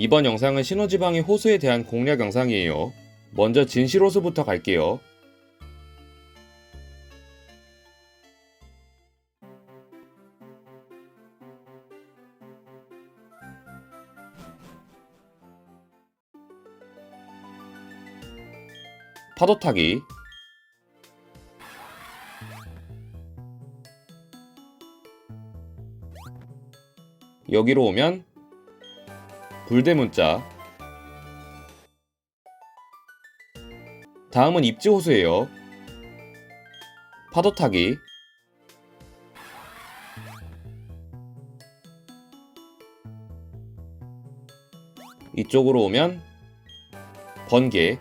이번 영상은 신호지방의 호수에 대한 공략 영상이에요. 먼저 진실호수부터 갈게요. 파도 타기 여기로 오면 불대문자. 다음은 입지호수예요. 파도 타기. 이쪽으로 오면 번개.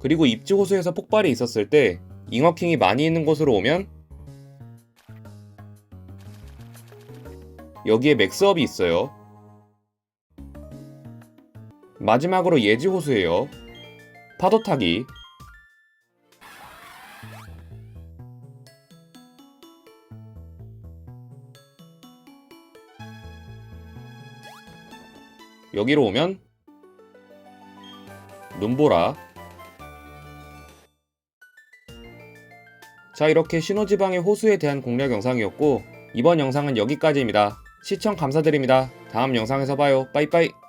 그리고 입지호수에서 폭발이 있었을 때 잉어킹이 많이 있는 곳으로 오면 여기에 맥스업이 있어요. 마지막으로 예지 호수예요. 파도 타기. 여기로 오면 눈보라. 자, 이렇게 신호지방의 호수에 대한 공략 영상이었고, 이번 영상은 여기까지입니다. 시청 감사드립니다. 다음 영상에서 봐요. 빠이빠이.